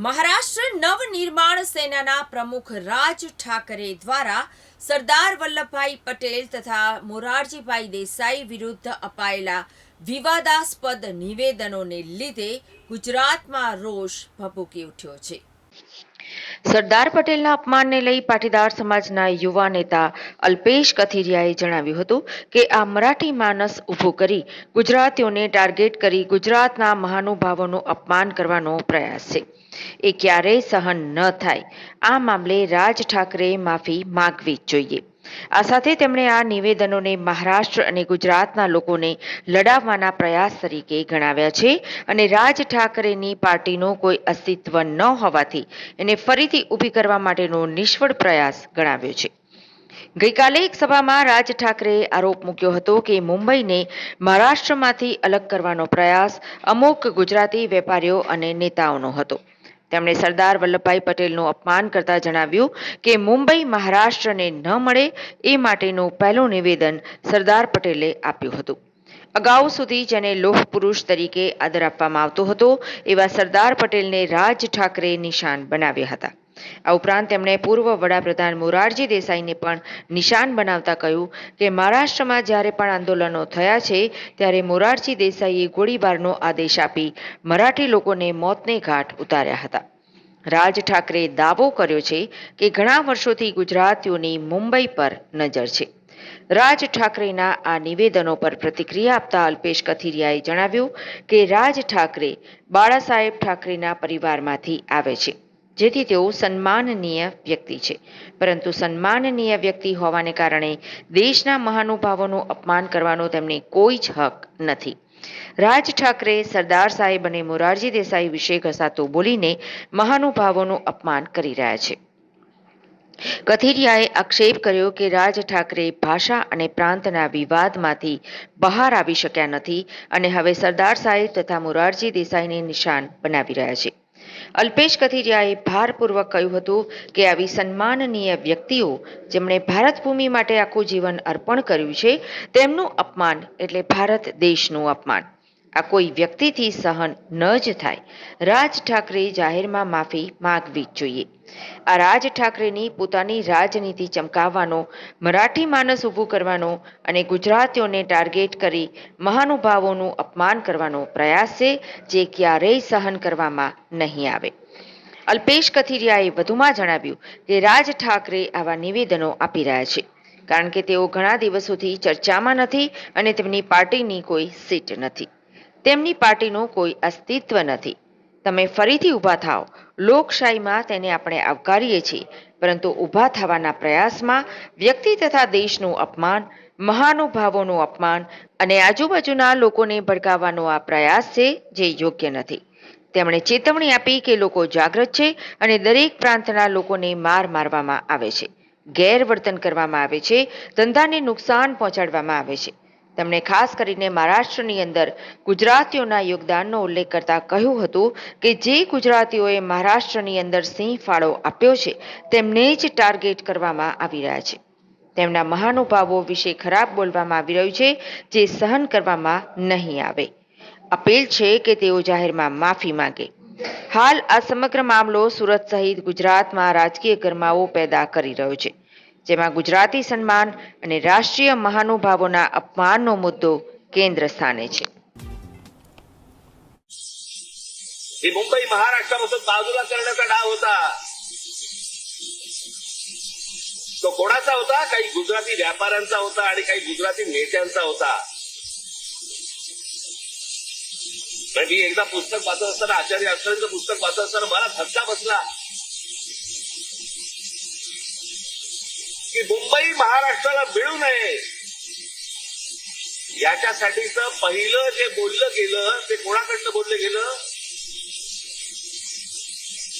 મહારાષ્ટ્ર નવનિર્માણ સેનાના પ્રમુખ રાજ ઠાકરે દ્વારા સરદાર વલ્લભભાઈ પટેલ તથા મોરારજીભાઈ દેસાઈ વિરુદ્ધ અપાયેલા વિવાદાસ્પદ નિવેદનોને લીધે ગુજરાતમાં રોષ ભભૂકી ઉઠ્યો છે. સરદાર પટેલના અપમાનને લઈ પાટીદાર સમાજના યુવા નેતા અલ્પેશ કથિરિયાએ જણાવ્યું હતું કે આ મરાઠી માનસ ઊભું કરી ગુજરાતીઓને ટાર્ગેટ કરી ગુજરાતના મહાનુભાવોનું અપમાન કરવાનો પ્રયાસ છે. એ ક્યારેય સહન ન થાય. આ મામલે રાજ ઠાકરેએ માફી માંગવી જોઈએ. આ સાથે તેમણે આ નિવેદનોને મહારાષ્ટ્ર અને ગુજરાતના લોકોને લડાવવાના પ્રયાસ તરીકે ગણાવ્યા છે અને રાજ ઠાકરેની પાર્ટીનું કોઈ અસ્તિત્વ ન હોવાથી એને ફરીથી ઊભી કરવા માટેનો નિષ્ફળ પ્રયાસ ગણાવ્યો છે. ગઈકાલે એક સભામાં રાજ ઠાકરેએ આરોપ મૂક્યો હતો કે મુંબઈને મહારાષ્ટ્રમાંથી અલગ કરવાનો પ્રયાસ અમુક ગુજરાતી વેપારીઓ અને નેતાઓનો હતો. તેમણે સરદાર વલ્લભભાઈ પટેલનું અપમાન કરતા જણાવ્યું કે મુંબઈ મહારાષ્ટ્રને ન મળે એ માટેનું પહેલું નિવેદન સરદાર પટેલે આપ્યું હતું. અગાઉ સુધી જેને લોહ પુરુષ તરીકે આદર આપવામાં આવતો હતો, એવા સરદાર પટેલને રાજ ઠાકરે નિશાન બનાવ્યા હતા. આ ઉપરાંત તેમણે પૂર્વ વડાપ્રધાન મોરારજી દેસાઈને પણ નિશાન બનાવતા કહ્યું કે મહારાષ્ટ્રમાં જ્યારે પણ આંદોલનો થયા છે, ત્યારે મોરારજી દેસાઈએ ગોળીબારનો આદેશ આપી મરાઠી લોકોને મોતને ઘાટ ઉતાર્યા હતા. રાજ ઠાકરે દાવો કર્યો છે કે ઘણા વર્ષોથી ગુજરાતીઓની મુંબઈ પર નજર છે. રાજ ઠાકરેના આ નિવેદનો પર પ્રતિક્રિયા આપતા અલ્પેશ કથિરિયાએ જણાવ્યું કે રાજ ઠાકરે બાળા સાહેબ ઠાકરેના પરિવારમાંથી આવે છે, જેથી તેઓ સન્માનનીય વ્યક્તિ છે. પરંતુ સન્માનનીય વ્યક્તિ હોવાને કારણે દેશના મહાનુભાવોનું અપમાન કરવાનો તેમને કોઈ જ હક નથી. રાજ ઠાકરે સરદાર સાહેબ અને મોરારજી દેસાઈ વિશે ઘસાતું બોલીને મહાનુભાવોનું અપમાન કરી રહ્યા છે. કથિરિયાએ આક્ષેપ કર્યો કે રાજ ઠાકરે ભાષા અને પ્રાંતના વિવાદમાંથી બહાર આવી શક્યા નથી અને હવે સરદાર સાહેબ તથા મોરારજી દેસાઈને નિશાન બનાવી રહ્યા છે. અલ્પેશ કથિરિયાએ ભારપૂર્વક કહ્યું હતું કે આવી સન્માનનીય વ્યક્તિઓ જેમણે ભારત ભૂમિ માટે આખું જીવન અર્પણ કર્યું છે, તેમનું અપમાન એટલે ભારત દેશનું અપમાન. આ કોઈ વ્યક્તિથી સહન ન જ થાય. રાજ ઠાકરે જાહેરમાં માફી માગવી જ જોઈએ. આ રાજ ઠાકરેની પોતાની રાજનીતિ ચમકાવવાનો, મરાઠી માનસ ઊભું કરવાનો અને ગુજરાતીઓને ટાર્ગેટ કરી મહાનુભાવોનું અપમાન કરવાનો પ્રયાસ છે, જે ક્યારેય સહન કરવામાં નહીં આવે. અલ્પેશ કથિરિયાએ વધુમાં જણાવ્યું કે રાજ ઠાકરે આવા નિવેદનો આપી રહ્યા છે, કારણ કે તેઓ ઘણા દિવસોથી ચર્ચામાં નથી અને તેમની પાર્ટીની કોઈ સીટ નથી. તેમની પાર્ટીનું કોઈ અસ્તિત્વ નથી. તમે ફરીથી ઊભા થાઓ. લોકશાહીમાં તેને આપણે આવકારીએ છીએ. પરંતુ ઊભા થવાના પ્રયાસમાં વ્યક્તિ તથા દેશનું અપમાન, મહાનુભાવોનું અપમાન અને આજુબાજુના લોકોને ભડકાવવાનો આ પ્રયાસ છે જે યોગ્ય નથી. તેમણે ચેતવણી આપી કે લોકો જાગૃત છે અને દરેક પ્રાંતના લોકોને માર મારવામાં આવે છે. ગેરવર્તન કરવામાં આવે છે. ધંધાને નુકસાન પહોંચાડવામાં આવે છે. તેમણે ખાસ કરીને મહારાષ્ટ્રની અંદર ગુજરાતીઓના યોગદાનનો ઉલ્લેખ કરતા કહ્યું હતું કે જે ગુજરાતીઓએ મહારાષ્ટ્રની અંદર સિંહ ફાળો આપ્યો છે, તેમને જ ટાર્ગેટ કરવામાં આવી રહ્યા છે. તેમના મહાનુભાવો વિશે ખરાબ બોલવામાં આવી રહ્યું છે, જે સહન કરવામાં નહીં આવે. અપીલ છે કે તેઓ જાહેરમાં માફી માંગે. હાલ આ સમગ્ર મામલો સુરત સહિત ગુજરાતમાં રાજકીય ગરમાવો પેદા કરી રહ્યો છે. જેમાં ગુજરાતી સન્માન અને રાષ્ટ્રીય મહાનુભાવોના અપમાનનો મુદ્દો કેન્દ્ર સ્થાને છે ही मुंबई महाराष्ट्रापासून बाजूला करण्याचा डाव होता तो कोणाचा होता काही गुजराती व्यापाऱ्यांचा होता आणि काही गुजराती नेत्यांचा होता पण मी एकदा पुस्तक वाचत असताना आचार्य अक्षरांचं पुस्तक वाचत असताना मला धक्का बसला की मुंबई महाराष्ट्राला मिळू नये. याच्यासाठीच पहिलं जे बोललं गेलं ते कोणाकडनं बोललं गेलं?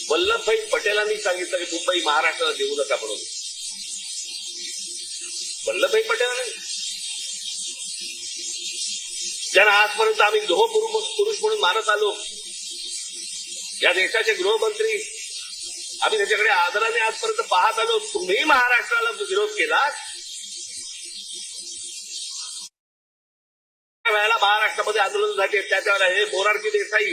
वल्लभभाई पटेलांनी सांगितलं की मुंबई महाराष्ट्राला देऊ नका म्हणून. वल्लभभाई पटेलांनी ज्यांना आजपर्यंत आम्ही लोह पुरुष म्हणून मानत आलो. या देशाचे गृहमंत्री आम्ही त्याच्याकडे आदराने आजपर्यंत पाहत आलो. तुम्ही महाराष्ट्राला विरोध केला. वेळेला महाराष्ट्रामध्ये आंदोलन झाले. त्या त्यावेळेला हे बोरारजी देसाई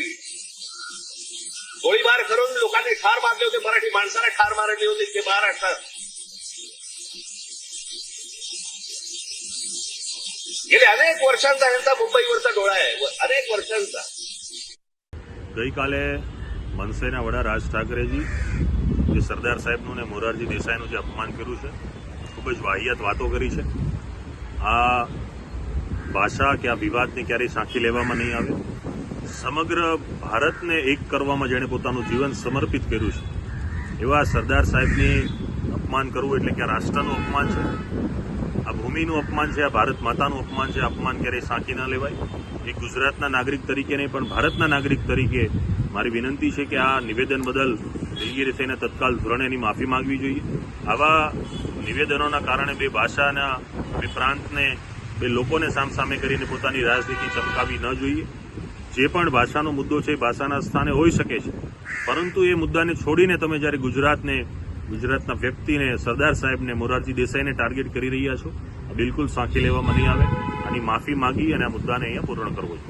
गोळीबार करून लोकांनी ठार मारले होते. मराठी माणसाला ठार मारले होते ते महाराष्ट्रात. गेले अनेक वर्षांचा ह्यांचा मुंबईवरचा डोळा आहे. अनेक वर्षांचा. गईकाले મનસેના વડા રાજ ઠાકરેજી, જે સરદાર સાહેબનું ને મોરારજી દેસાઈનું જે અપમાન કર્યું છે, ખૂબ જ વાહિયાત વાતો કરી છે. આ ભાષા કે આ વિવાદને ક્યારેય સાંખી લેવામાં નહીં આવે. સમગ્ર ભારતને એક કરવામાં જેણે પોતાનું જીવન સમર્પિત કર્યું છે. એવા સરદાર સાહેબની અપમાન કરવું એટલે કે આ રાષ્ટ્રનું અપમાન છે. આ ભૂમિનું અપમાન છે, આ ભારત માતાનું અપમાન છે અપમાન ક્યારેય સાંકી ન લેવાય. એ ગુજરાતના નાગરિક તરીકે નહીં, પણ ભારતના નાગરિક તરીકે મારી વિનંતી છે કે આ નિવેદન બદલ દિલગીરી થઈને તત્કાલ ધોરણે એની માફી માંગવી જોઈએ. આવા નિવેદનોના કારણે બે ભાષાના, બે પ્રાંતને, બે લોકોને સામસામે કરીને પોતાની રાજનીતિ ચમકાવી ન જોઈએ. જે પણ ભાષાનો મુદ્દો છે એ ભાષાના સ્થાને હોઈ શકે છે. પરંતુ એ મુદ્દાને છોડીને તમે જ્યારે ગુજરાતને, ગુજરાતના વ્યક્તિને, સરદાર સાહેબને, મોરારજી દેસાઈને ટાર્ગેટ કરી રહ્યા છો બિલકુલ સાંખી લેવામાં નહીં આવે. આની માફી માગી અને આ મુદ્દાને અહીંયા પૂર્ણ કરવો જોઈએ.